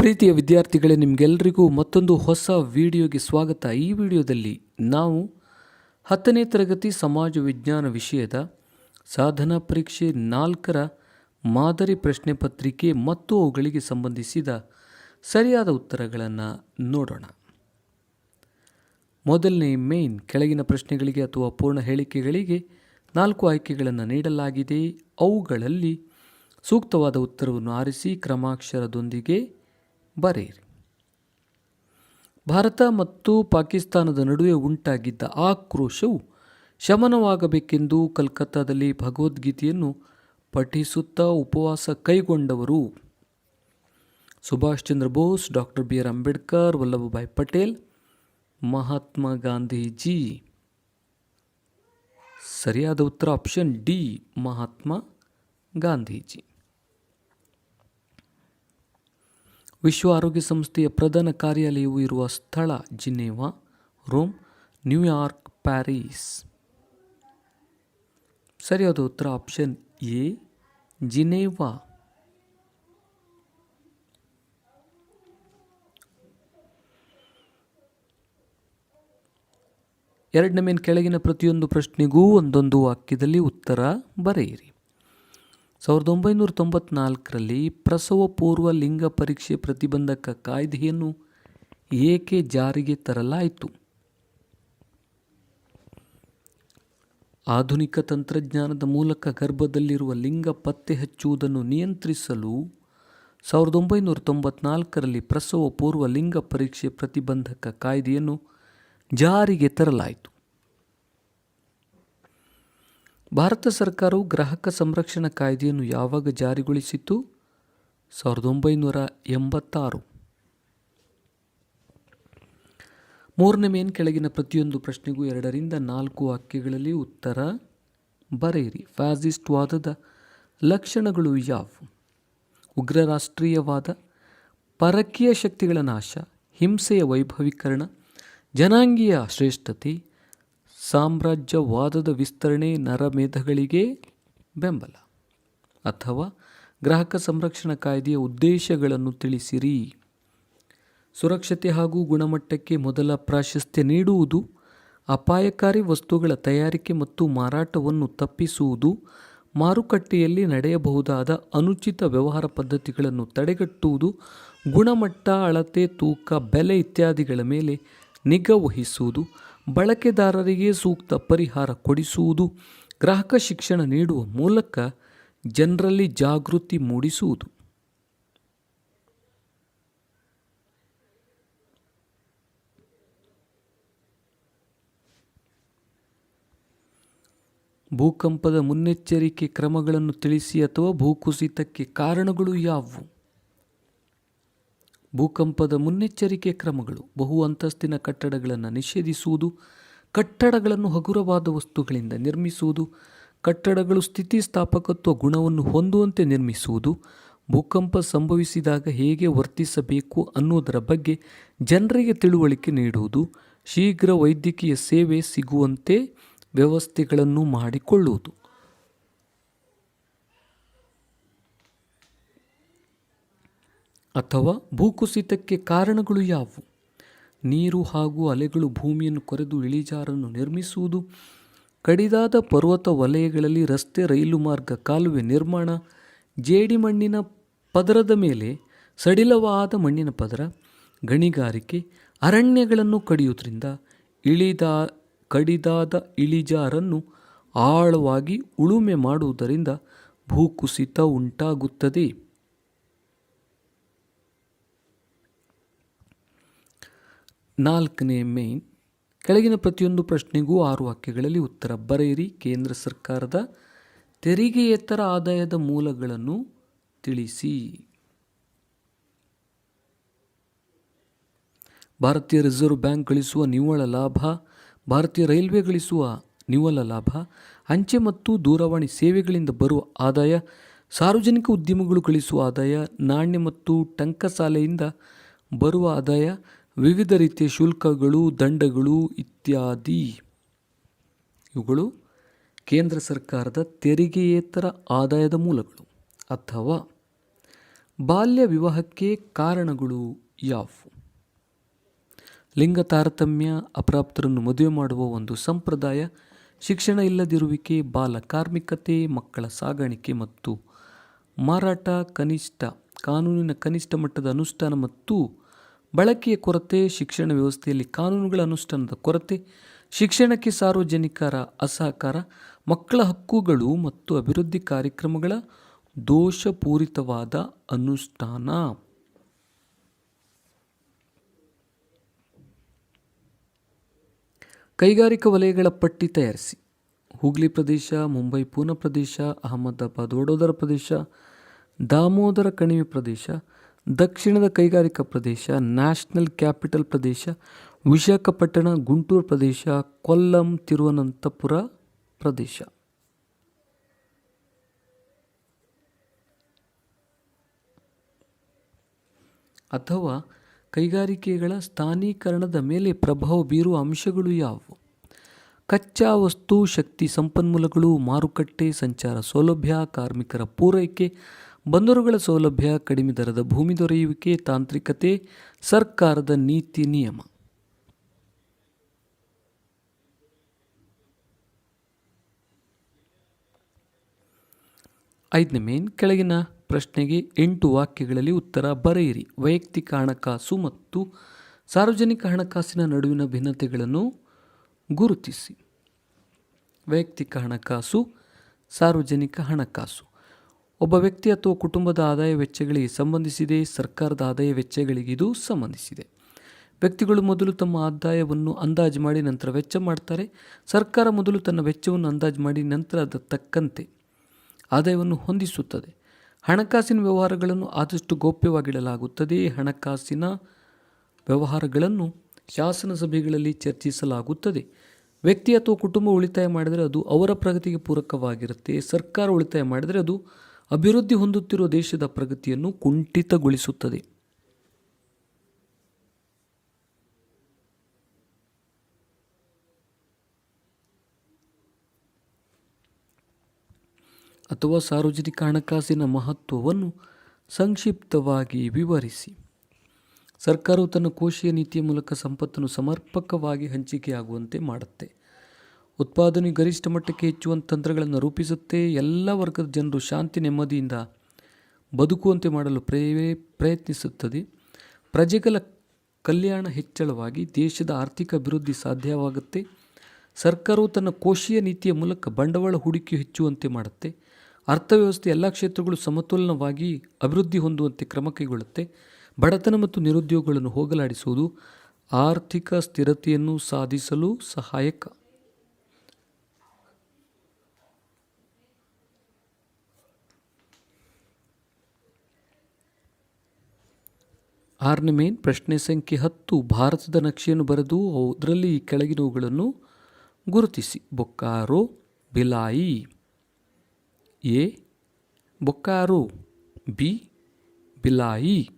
ಪ್ರೀತಿಯ ವಿದ್ಯಾರ್ಥಿಗಳೇ ನಿಮಗೆಲ್ಲರಿಗೂ ಮತ್ತೊಂದು ಹೊಸ ವಿಡಿಯೋಗೆ ಸ್ವಾಗತ. ಈ ವಿಡಿಯೋದಲ್ಲಿ ನಾವು ಹತ್ತನೇ ತರಗತಿ ಸಮಾಜ ವಿಜ್ಞಾನ ವಿಷಯದ ಸಾಧನಾ ಪರೀಕ್ಷೆ ನಾಲ್ಕರ ಮಾದರಿ ಪ್ರಶ್ನೆ ಪತ್ರಿಕೆ ಮತ್ತು ಅವುಗಳಿಗೆ ಸಂಬಂಧಿಸಿದ ಸರಿಯಾದ ಉತ್ತರಗಳನ್ನು ನೋಡೋಣ. ಮೊದಲನೇ ಮೇನ್ ಕೆಳಗಿನ ಪ್ರಶ್ನೆಗಳಿಗೆ ಅಥವಾ ಪೂರ್ಣ ಹೇಳಿಕೆಗಳಿಗೆ ನಾಲ್ಕು ಆಯ್ಕೆಗಳನ್ನು ನೀಡಲಾಗಿದೆ. ಅವುಗಳಲ್ಲಿ ಸೂಕ್ತವಾದ ಉತ್ತರವನ್ನು ಆರಿಸಿ, ಕ್ರಮಾಕ್ಷರದೊಂದಿಗೆ ಬರೆಯಿರಿ. ಭಾರತ ಮತ್ತು ಪಾಕಿಸ್ತಾನದ ನಡುವೆ ಉಂಟಾಗಿದ್ದ ಆಕ್ರೋಶವು ಶಮನವಾಗಬೇಕೆಂದು ಕಲ್ಕತ್ತಾದಲ್ಲಿ ಭಗವದ್ಗೀತೆಯನ್ನು ಪಠಿಸುತ್ತಾ ಉಪವಾಸ ಕೈಗೊಂಡವರು. Subhash Chandra Bose doctor B. R. Ambedkar, Vallabhbhai Patel, Mahatma Gandhiji. ಸರಿಯಾದ ಉತ್ತರ ಆಪ್ಷನ್ ಡಿ, ಮಹಾತ್ಮ ಗಾಂಧೀಜಿ. ವಿಶ್ವ ಆರೋಗ್ಯ ಸಂಸ್ಥೆಯ ಪ್ರಧಾನ ಕಾರ್ಯಾಲಯವು ಇರುವ ಸ್ಥಳ ಜಿನೇವಾ, ರೋಮ್, ನ್ಯೂಯಾರ್ಕ್, ಪ್ಯಾರಿಸ್. ಸರಿಯಾದ ಉತ್ತರ ಆಪ್ಷನ್ ಎ, ಜಿನೇವಾ. ಎರಡನೇ ಮೇನ್ ಕೆಳಗಿನ ಪ್ರತಿಯೊಂದು ಪ್ರಶ್ನೆಗೂ ಒಂದೊಂದು ವಾಕ್ಯದಲ್ಲಿ ಉತ್ತರ ಬರೆಯಿರಿ. ಸಾವಿರದ ಒಂಬೈನೂರ ತೊಂಬತ್ನಾಲ್ಕರಲ್ಲಿ ಪ್ರಸವ ಪೂರ್ವ ಲಿಂಗ ಪರೀಕ್ಷೆ ಪ್ರತಿಬಂಧಕ ಕಾಯ್ದೆಯನ್ನು ಏಕೆ ಜಾರಿಗೆ ತರಲಾಯಿತು? ಆಧುನಿಕ ತಂತ್ರಜ್ಞಾನದ ಮೂಲಕ ಗರ್ಭದಲ್ಲಿರುವ ಲಿಂಗ ಪತ್ತೆ ಹಚ್ಚುವುದನ್ನು ನಿಯಂತ್ರಿಸಲು ಸಾವಿರದ ಒಂಬೈನೂರ ತೊಂಬತ್ನಾಲ್ಕರಲ್ಲಿ ಪ್ರಸವ ಪೂರ್ವ ಲಿಂಗ ಪರೀಕ್ಷೆ ಪ್ರತಿಬಂಧಕ ಕಾಯ್ದೆಯನ್ನು ಜಾರಿಗೆ ತರಲಾಯಿತು. ಭಾರತ ಸರ್ಕಾರವು ಗ್ರಾಹಕ ಸಂರಕ್ಷಣಾ ಕಾಯ್ದೆಯನ್ನು ಯಾವಾಗ ಜಾರಿಗೊಳಿಸಿತು ಸಾವಿರದ ಒಂಬೈನೂರ ಎಂಬತ್ತಾರು. ಮೂರನೇ ಮೇನ್ ಕೆಳಗಿನ ಪ್ರತಿಯೊಂದು ಪ್ರಶ್ನೆಗೂ ಎರಡರಿಂದ ನಾಲ್ಕು ವಾಕ್ಯಗಳಲ್ಲಿ ಉತ್ತರ ಬರೆಯಿರಿ. ಫ್ಯಾಸಿಸ್ಟ್ವಾದದ ಲಕ್ಷಣಗಳು ಯಾವುವು ಉಗ್ರ ರಾಷ್ಟ್ರೀಯವಾದ, ಪರಕೀಯ ಶಕ್ತಿಗಳ ನಾಶ, ಹಿಂಸೆಯ ವೈಭವೀಕರಣ, ಜನಾಂಗೀಯ ಶ್ರೇಷ್ಠತೆ ಸಾಮ್ರಾಜ್ಯವಾದದ ವಿಸ್ತರಣೆ ನರಮೇಧಗಳಿಗೆ ಬೆಂಬಲ. ಅಥವಾ ಗ್ರಾಹಕ ಸಂರಕ್ಷಣಾ ಕಾಯ್ದೆಯ ಉದ್ದೇಶಗಳನ್ನು ತಿಳಿಸಿರಿ. ಸುರಕ್ಷತೆ ಹಾಗೂ ಗುಣಮಟ್ಟಕ್ಕೆ ಮೊದಲ ಪ್ರಾಶಸ್ತ್ಯ ನೀಡುವುದು, ಅಪಾಯಕಾರಿ ವಸ್ತುಗಳ ತಯಾರಿಕೆ ಮತ್ತು ಮಾರಾಟವನ್ನು ತಪ್ಪಿಸುವುದು, ಮಾರುಕಟ್ಟೆಯಲ್ಲಿ ನಡೆಯಬಹುದಾದ ಅನುಚಿತ ವ್ಯವಹಾರ ಪದ್ಧತಿಗಳನ್ನು ತಡೆಗಟ್ಟುವುದು, ಗುಣಮಟ್ಟ, ಅಳತೆ, ತೂಕ, ಬೆಲೆ ಇತ್ಯಾದಿಗಳ ಮೇಲೆ ನಿಗಾ ವಹಿಸುವುದು ಬಳಕೆದಾರರಿಗೆ ಸೂಕ್ತ ಪರಿಹಾರ ಕೊಡಿಸುವುದು, ಗ್ರಾಹಕ ಶಿಕ್ಷಣ ನೀಡುವ ಮೂಲಕ ಜನರಲ್ಲಿ ಜಾಗೃತಿ ಮೂಡಿಸುವುದು. ಭೂಕಂಪದ ಮುನ್ನೆಚ್ಚರಿಕೆ ಕ್ರಮಗಳನ್ನು ತಿಳಿಸಿ ಅಥವಾ ಭೂಕುಸಿತಕ್ಕೆ ಕಾರಣಗಳು ಯಾವುವು? ಭೂಕಂಪದ ಮುನ್ನೆಚ್ಚರಿಕೆ ಕ್ರಮಗಳು, ಬಹು ಅಂತಸ್ತಿನ ಕಟ್ಟಡಗಳನ್ನು ನಿಷೇಧಿಸುವುದು, ಕಟ್ಟಡಗಳನ್ನು ಹಗುರವಾದ ವಸ್ತುಗಳಿಂದ ನಿರ್ಮಿಸುವುದು, ಕಟ್ಟಡಗಳು ಸ್ಥಿತಿಸ್ಥಾಪಕತ್ವ ಗುಣವನ್ನು ಹೊಂದುವಂತೆ ನಿರ್ಮಿಸುವುದು, ಭೂಕಂಪ ಸಂಭವಿಸಿದಾಗ ಹೇಗೆ ವರ್ತಿಸಬೇಕು ಅನ್ನುವುದರ ಬಗ್ಗೆ ಜನರಿಗೆ ತಿಳುವಳಿಕೆ ನೀಡುವುದು, ಶೀಘ್ರ ವೈದ್ಯಕೀಯ ಸೇವೆ ಸಿಗುವಂತೆ ವ್ಯವಸ್ಥೆಗಳನ್ನು ಮಾಡಿಕೊಳ್ಳುವುದು. ಅಥವಾ ಭೂಕುಸಿತಕ್ಕೆ ಕಾರಣಗಳು ಯಾವುವು? ನೀರು ಹಾಗೂ ಅಲೆಗಳು ಭೂಮಿಯನ್ನು ಕೊರೆದು ಇಳಿಜಾರನ್ನು ನಿರ್ಮಿಸುವುದು, ಕಡಿದಾದ ಪರ್ವತ ವಲಯಗಳಲ್ಲಿ ರಸ್ತೆ ರೈಲು ಮಾರ್ಗ ಕಾಲುವೆ ನಿರ್ಮಾಣ ಜೇಡಿಮಣ್ಣಿನ ಪದರದ ಮೇಲೆ ಸಡಿಲವಾದ ಮಣ್ಣಿನ ಪದರ, ಗಣಿಗಾರಿಕೆ, ಅರಣ್ಯಗಳನ್ನು ಕಡಿಯುವುದರಿಂದ ಇಳಿದ, ಕಡಿದಾದ ಇಳಿಜಾರನ್ನು ಆಳವಾಗಿ ಉಳುಮೆ ಮಾಡುವುದರಿಂದ ಭೂಕುಸಿತ ಉಂಟಾಗುತ್ತದೆ. ನಾಲ್ಕನೇ ಮೇನ್ ಕೆಳಗಿನ ಪ್ರತಿಯೊಂದು ಪ್ರಶ್ನೆಗೂ ಆರು ವಾಕ್ಯಗಳಲ್ಲಿ ಉತ್ತರ ಬರೆಯಿರಿ. ಕೇಂದ್ರ ಸರ್ಕಾರದ ತೆರಿಗೆಯೇತರ ಆದಾಯದ ಮೂಲಗಳನ್ನು ತಿಳಿಸಿ. ಭಾರತೀಯ ರಿಸರ್ವ್ ಬ್ಯಾಂಕ್ ಗಳಿಸುವ ನಿವ್ವಳ ಲಾಭ, ಭಾರತೀಯ ರೈಲ್ವೆ ಗಳಿಸುವ ನಿವ್ವಳ ಲಾಭ, ಅಂಚೆ ಮತ್ತು ದೂರವಾಣಿ ಸೇವೆಗಳಿಂದ ಬರುವ ಆದಾಯ, ಸಾರ್ವಜನಿಕ ಉದ್ಯಮಗಳು ಗಳಿಸುವ ಆದಾಯ, ನಾಣ್ಯ ಮತ್ತು ಟಂಕಸಾಲೆಯಿಂದ ಬರುವ ಆದಾಯ ವಿವಿಧ ರೀತಿಯ ಶುಲ್ಕಗಳು, ದಂಡಗಳು ಇತ್ಯಾದಿ. ಇವುಗಳು ಕೇಂದ್ರ ಸರ್ಕಾರದ ತೆರಿಗೆಯೇತರ ಆದಾಯದ ಮೂಲಗಳು ಅಥವಾ ಬಾಲ್ಯ ವಿವಾಹಕ್ಕೆ ಕಾರಣಗಳು ಯಾವುವು? ಲಿಂಗ ತಾರತಮ್ಯ, ಅಪ್ರಾಪ್ತರನ್ನು ಮದುವೆ ಮಾಡುವ ಒಂದು ಸಂಪ್ರದಾಯ, ಶಿಕ್ಷಣ ಇಲ್ಲದಿರುವಿಕೆ, ಬಾಲ ಕಾರ್ಮಿಕತೆ, ಮಕ್ಕಳ ಸಾಗಾಣಿಕೆ ಮತ್ತು ಮಾರಾಟ, ಕನಿಷ್ಠ, ಕಾನೂನಿನ ಕನಿಷ್ಠ ಮಟ್ಟದ ಅನುಷ್ಠಾನ ಮತ್ತು ಬಳಕೆಯ ಕೊರತೆ, ಶಿಕ್ಷಣ ವ್ಯವಸ್ಥೆಯಲ್ಲಿ ಕಾನೂನುಗಳ ಅನುಷ್ಠಾನದ ಕೊರತೆ, ಶಿಕ್ಷಣಕ್ಕೆ ಸಾರ್ವಜನಿಕರ ಅಸಹಕಾರ, ಮಕ್ಕಳ ಹಕ್ಕುಗಳು ಮತ್ತು ಅಭಿವೃದ್ಧಿ ಕಾರ್ಯಕ್ರಮಗಳ ದೋಷಪೂರಿತವಾದ ಅನುಷ್ಠಾನ. ಕೈಗಾರಿಕಾ ವಲಯಗಳ ಪಟ್ಟಿ ತಯಾರಿಸಿ. ಹೂಗ್ಲಿ ಪ್ರದೇಶ, ಮುಂಬೈ ಪೂನಾ ಪ್ರದೇಶ, ಅಹಮದಾಬಾದ್, ವಡೋದರ ಪ್ರದೇಶ, ದಾಮೋದರ ಕಣಿವೆ ಪ್ರದೇಶ ದಕ್ಷಿಣದ ಕೈಗಾರಿಕಾ ಪ್ರದೇಶ, ನ್ಯಾಷನಲ್ ಕ್ಯಾಪಿಟಲ್ ಪ್ರದೇಶ, ವಿಶಾಖಪಟ್ಟಣ, ಗುಂಟೂರು ಪ್ರದೇಶ, ಕೊಲ್ಲಂ, ತಿರುವನಂತಪುರ ಪ್ರದೇಶ. ಅಥವಾ ಕೈಗಾರಿಕೆಗಳ ಸ್ಥಾನೀಕರಣದ ಮೇಲೆ ಪ್ರಭಾವ ಬೀರುವ ಅಂಶಗಳು ಯಾವುವು? ಕಚ್ಚಾ ವಸ್ತು, ಶಕ್ತಿ ಸಂಪನ್ಮೂಲಗಳು, ಮಾರುಕಟ್ಟೆ, ಸಂಚಾರ ಸೌಲಭ್ಯ, ಕಾರ್ಮಿಕರ ಪೂರೈಕೆ ಬಂದರುಗಳ ಸೌಲಭ್ಯ ಕಡಿಮೆ ದರದ ಭೂಮಿ ದೊರೆಯುವಿಕೆ ತಾಂತ್ರಿಕತೆ, ಸರ್ಕಾರದ ನೀತಿ ನಿಯಮ. ಐದನೇ ಮೇನ್, ಕೆಳಗಿನ ಪ್ರಶ್ನೆಗೆ ಎಂಟು ವಾಕ್ಯಗಳಲ್ಲಿ ಉತ್ತರ ಬರೆಯಿರಿ. ವೈಯಕ್ತಿಕ ಹಣಕಾಸು ಮತ್ತು ಸಾರ್ವಜನಿಕ ಹಣಕಾಸಿನ ನಡುವಿನ ಭಿನ್ನತೆಗಳನ್ನು ಗುರುತಿಸಿ. ವೈಯಕ್ತಿಕ ಹಣಕಾಸು, ಸಾರ್ವಜನಿಕ ಹಣಕಾಸು. ಒಬ್ಬ ವ್ಯಕ್ತಿ ಅಥವಾ ಕುಟುಂಬದ ಆದಾಯ ವೆಚ್ಚಗಳಿಗೆ ಸಂಬಂಧಿಸಿದೆ, ಸರ್ಕಾರದ ಆದಾಯ ವೆಚ್ಚಗಳಿಗೆ ಇದು ಸಂಬಂಧಿಸಿದೆ. ವ್ಯಕ್ತಿಗಳು ಮೊದಲು ತಮ್ಮ ಆದಾಯವನ್ನು ಅಂದಾಜು ಮಾಡಿ ನಂತರ ವೆಚ್ಚ ಮಾಡ್ತಾರೆ. ಸರ್ಕಾರ ಮೊದಲು ತನ್ನ ವೆಚ್ಚವನ್ನು ಅಂದಾಜು ಮಾಡಿ ನಂತರ ಅದರ ತಕ್ಕಂತೆ ಆದಾಯವನ್ನು ಹೊಂದಿಸುತ್ತದೆ. ಹಣಕಾಸಿನ ವ್ಯವಹಾರಗಳನ್ನು ಆದಷ್ಟು ಗೌಪ್ಯವಾಗಿಡಲಾಗುತ್ತದೆ. ಹಣಕಾಸಿನ ವ್ಯವಹಾರಗಳನ್ನು ಶಾಸನ ಸಭೆಗಳಲ್ಲಿ ಚರ್ಚಿಸಲಾಗುತ್ತದೆ. ವ್ಯಕ್ತಿ ಅಥವಾ ಕುಟುಂಬ ಉಳಿತಾಯ ಮಾಡಿದರೆ ಅದು ಅವರ ಪ್ರಗತಿಗೆ ಪೂರಕವಾಗಿರುತ್ತೆ. ಸರ್ಕಾರ ಉಳಿತಾಯ ಮಾಡಿದರೆ ಅದು ಅಭಿವೃದ್ಧಿ ಹೊಂದುತ್ತಿರುವ ದೇಶದ ಪ್ರಗತಿಯನ್ನು ಕುಂಠಿತಗೊಳಿಸುತ್ತದೆ. ಅಥವಾ ಸಾರ್ವಜನಿಕ ಹಣಕಾಸಿನ ಮಹತ್ವವನ್ನು ಸಂಕ್ಷಿಪ್ತವಾಗಿ ವಿವರಿಸಿ. ಸರ್ಕಾರವು ತನ್ನ ಕೋಶೀಯ ನೀತಿಯ ಮೂಲಕ ಸಂಪತ್ತನ್ನು ಸಮರ್ಪಕವಾಗಿ ಹಂಚಿಕೆಯಾಗುವಂತೆ ಮಾಡುತ್ತೆ. ಉತ್ಪಾದನೆ ಗರಿಷ್ಠ ಮಟ್ಟಕ್ಕೆ ಹೆಚ್ಚುವಂಥ ತಂತ್ರಗಳನ್ನು ರೂಪಿಸುತ್ತೆ. ಎಲ್ಲ ವರ್ಗದ ಜನರು ಶಾಂತಿ, ನೆಮ್ಮದಿಯಿಂದ ಬದುಕುವಂತೆ ಮಾಡಲು ಪ್ರೇ ಪ್ರಯತ್ನಿಸುತ್ತದೆ. ಪ್ರಜೆಗಳ ಕಲ್ಯಾಣ ಹೆಚ್ಚಳವಾಗಿ ದೇಶದ ಆರ್ಥಿಕ ಅಭಿವೃದ್ಧಿ ಸಾಧ್ಯವಾಗುತ್ತೆ. ಸರ್ಕಾರವು ತನ್ನ ಕೋಶೀಯ ನೀತಿಯ ಮೂಲಕ ಬಂಡವಾಳ ಹೂಡಿಕೆ ಹೆಚ್ಚುವಂತೆ ಮಾಡುತ್ತೆ. ಅರ್ಥವ್ಯವಸ್ಥೆ ಎಲ್ಲ ಕ್ಷೇತ್ರಗಳು ಸಮತೋಲನವಾಗಿ ಅಭಿವೃದ್ಧಿ ಹೊಂದುವಂತೆ ಕ್ರಮ ಕೈಗೊಳ್ಳುತ್ತೆ. ಬಡತನ ಮತ್ತು ನಿರುದ್ಯೋಗಗಳನ್ನು ಹೋಗಲಾಡಿಸುವುದು ಆರ್ಥಿಕ ಸ್ಥಿರತೆಯನ್ನು ಸಾಧಿಸಲು ಸಹಾಯಕ. ಆರನೇ ಪ್ರಶ್ನೆ ಸಂಖ್ಯೆ ಹತ್ತು, ಭಾರತದ ನಕ್ಷೆಯನ್ನು ಬರೆದು ಅದರಲ್ಲಿ ಕೆಳಗಿನವುಗಳನ್ನು ಗುರುತಿಸಿ. ಬೊಕ್ಕಾರೋ, ಬಿಲಾಯಿ. ಎ, ಬೊಕ್ಕಾರೋ. ಬಿ, ಬಿಲಾಯಿ.